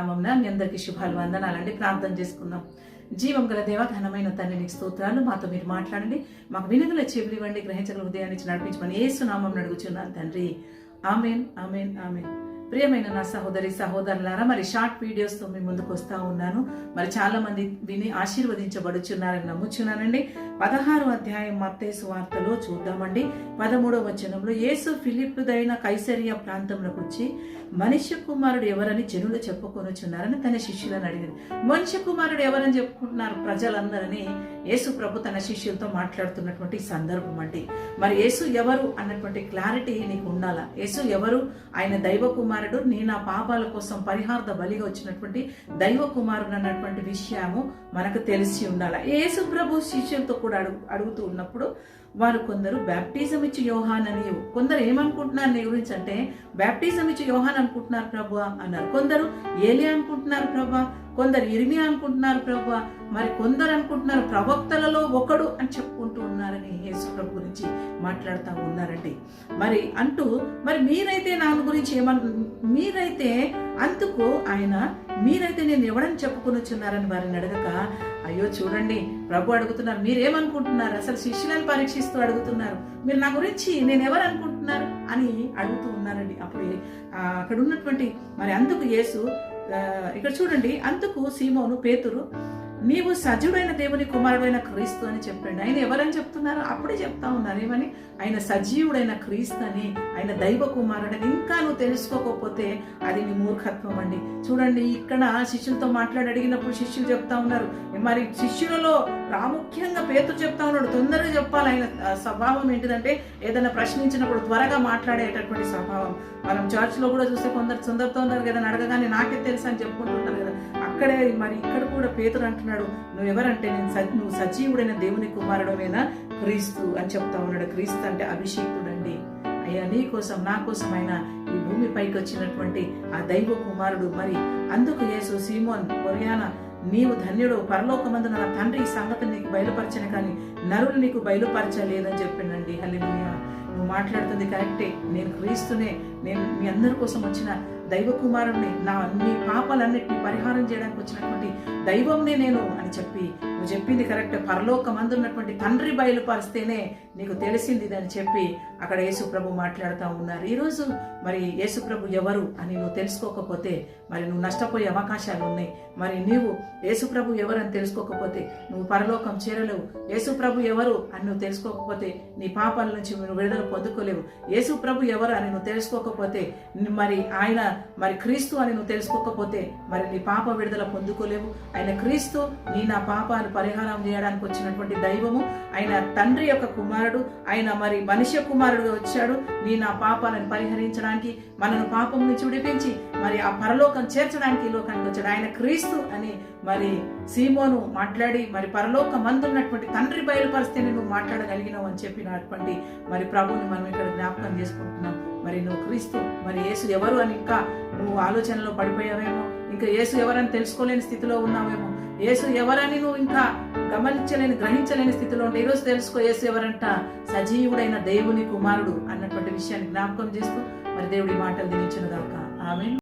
నామంన మీ అందరికీ శుభాలు వందనాలండి. ప్రార్థన చేసుకుందాం. జీవం గల దేవ ఘనమైన తండ్రి నీకు స్తోత్రాలు. మాతో మీరు మాట్లాడండి. మాకు వినుగల చెవులు ఇవ్వండి గ్రహించగల ఉదయాన్ని నడిపించమని ఏసు నామం అడుగుచున్నాను తండ్రి. Amen amen amen. ప్రియమైన నా సహోదరి సహోదరులారా మరి షార్ట్ వీడియోస్తో మీ ముందుకు వస్తూ ఉన్నాను. మరి చాలా మంది విని ఆశీర్వదించబడుచున్నారని నమ్ముచున్నానండి. పదహారు అధ్యాయం మత్తేసు వార్తలో చూద్దామండి. పదమూడవ వచనంలో యేసు ఫిలిప్పుదైన కైసరియా ప్రాంతంలోకి వచ్చి మనిషి కుమారుడు ఎవరని జనులు చెప్పుకొనుచున్నారని తన శిష్యులను అడిగింది. మనిషి కుమారుడు ఎవరని చెప్పుకుంటున్నారు ప్రజలందరని? యేసు ప్రభు తన శిష్యులతో మాట్లాడుతున్నటువంటి సందర్భం అండి. మరి యేసు ఎవరు అన్నటువంటి క్లారిటీ నీకు ఉండాలా? యేసు ఎవరు? ఆయన దైవ కుమారుడు నీ నా పాపాల కోసం పరిహార్థ బలిగా వచ్చినటువంటి దైవ కుమారుడు అన్నటువంటి విషయము మనకు తెలిసి ఉండాలి? యేసు ప్రభు శిష్యులతో కూడా అడుగు అడుగుతూ ఉన్నప్పుడు వారు కొందరు బ్యాప్టిజం ఇచ్చి యోహాన్ అని కొందరు ఏమనుకుంటున్నారు నీ గురించి అంటే బ్యాప్టిజం ఇచ్చి యోహాన్ అనుకుంటున్నారు ప్రభు అన్నారు. కొందరు ఏలే అనుకుంటున్నారు ప్రభా కొందరు ఇరిమి అనుకుంటున్నారు ప్రభు మరి కొందరు అనుకుంటున్నారు ప్రవక్తలలో ఒకడు అని చెప్పుకుంటూ ఉన్నారని యేసు ప్రభు గురించి మాట్లాడుతూ ఉన్నారండి. మరి అంటూ మరి మీరైతే నా గురించి ఏమన్ మీరైతే అందుకు ఆయన మీరైతే నేను ఎవడని చెప్పుకుని వచ్చున్నారని వారిని అడగక అయ్యో చూడండి ప్రభు అడుగుతున్నారు మీరేమనుకుంటున్నారు? అసలు శిష్యులను పరీక్షిస్తూ అడుగుతున్నారు. మీరు నా గురించి నేను ఎవరు అనుకుంటున్నారు? అని అడుగుతూ ఉన్నారండి. అప్పుడు అక్కడ ఉన్నటువంటి మరి అందుకు యేసు ఇక్కడ చూడండి అందుకు సీమోను పేతురు నీవు సజీవుడైన దేవుని కుమారుడైన క్రీస్తు అని చెప్పాడు. ఆయన ఎవరని చెప్తున్నారు? అప్పుడే చెప్తా ఉన్నారు. ఏమని? ఆయన సజీవుడైన క్రీస్తు అని ఆయన దైవ కుమారుడని ఇంకా నువ్వు తెలుసుకోకపోతే అది నీ మూర్ఖత్వం అండి. చూడండి ఇక్కడ శిష్యులతో మాట్లాడి అడిగినప్పుడు శిష్యులు చెప్తా ఉన్నారు. మరి శిష్యులలో ప్రాముఖ్యంగా పేరు చెప్తా ఉన్నాడు. తొందరగా చెప్పాలి ఆయన స్వభావం ఏంటిదంటే ఏదైనా ప్రశ్నించినప్పుడు త్వరగా మాట్లాడేటటువంటి స్వభావం. మనం చర్చ్లో కూడా చూస్తే కొందరు తొందర తొందరగా ఏదైనా అడగగానే నాకే తెలుసు అని చెప్పుకుంటుంటారు కదా. అక్కడే మరి ఇక్కడ కూడా పేతురు అంటున్నాడు నువ్వు ఎవరంటే? నేను స- నువ్వు సజీవుడైన దేవుని కుమారుడమేనా క్రీస్తు అని చెప్తా ఉన్నాడు. క్రీస్తు అంటే అభిషేకుడండి. అయ్యా నీ కోసం నా కోసం ఆయన ఈ భూమిపైకి వచ్చినటువంటి ఆ దైవ కుమారుడు మరి అందుకు యేసు సీమోన్ కొరియానా నీవు ధన్యుడు పరలోకమందు నా తండ్రి ఈ సంగతి నీకు బయలుపరచను కానీ నరులు నీకు బయలుపరచలేదని చెప్పిండండి హల్లెలూయా. నువ్వు మాట్లాడుతుంది కరెక్టే. నేను క్రీస్తునే. నేను మీ అందరి కోసం వచ్చిన దైవ కుమారుణ్ణి నా నీ పాపాలన్నిటిని పరిహారం చేయడానికి వచ్చినటువంటి దైవంనే నేను అని చెప్పి నువ్వు చెప్పింది కరెక్ట్. పరలోకం ఉన్నటువంటి తండ్రి బయలుపరిస్తేనే నీకు తెలిసింది అని చెప్పి అక్కడ యేసుప్రభు మాట్లాడుతూ ఉన్నారు. ఈరోజు మరి యేసుప్రభు ఎవరు అని నువ్వు తెలుసుకోకపోతే మరి నువ్వు నష్టపోయే అవకాశాలు ఉన్నాయి. మరి నీవు యేసుప్రభు ఎవరని ఎవరు అని తెలుసుకోకపోతే నువ్వు పరలోకం చేరలేవు. యేసుప్రభు ఎవరు అని నువ్వు తెలుసుకోకపోతే నీ పాపాల నుంచి నువ్వు విడుదల పొందుకోలేవు. యేసుప్రభు ఎవరు అని నువ్వు తెలుసుకోకపోతే మరి ఆయన మరి క్రీస్తు అని నువ్వు తెలుసుకోకపోతే మరి నీ పాప విడుదల పొందుకోలేవు. ఆయన క్రీస్తు నీ నా పాపాలు పరిహారం చేయడానికి వచ్చినటువంటి దైవము. ఆయన తండ్రి యొక్క కుమారుడు ఆయన మరి మనిషి కుమారుడుగా వచ్చాడు. నీ నా పాపాలను పరిహరించడానికి మనను పాపం నుంచి విడిపించి మరి ఆ పరలోకం చేర్చడానికి ఈ లోకానికి వచ్చాడు. ఆయన క్రీస్తు అని మరి సీమోను మాట్లాడి మరి పరలోక మందున్నటువంటి తండ్రి బయలుపరిస్తేనే నువ్వు మాట్లాడగలిగినావు అని చెప్పినటువంటి మరి ప్రభువుని మనం ఇక్కడ జ్ఞాపకం చేసుకుంటున్నాం. మరి నువ్వు క్రీస్తు మరి యేసు ఎవరు అని ఇంకా నువ్వు ఆలోచనలో పడిపోయావేమో? ఇంకా యేసు ఎవరని తెలుసుకోలేని స్థితిలో ఉన్నావేమో? యేసు ఎవరని నువ్వు ఇంకా గమనించలేని గ్రహించలేని స్థితిలో ఉంటే ఈరోజు తెలుసుకో యేసు ఎవరంట? సజీవుడైన దేవుని కుమారుడు అన్నటువంటి విషయాన్ని జ్ఞాపకం చేస్తూ మరి దేవుడి మాటలు దినించిన దాకా ఆమె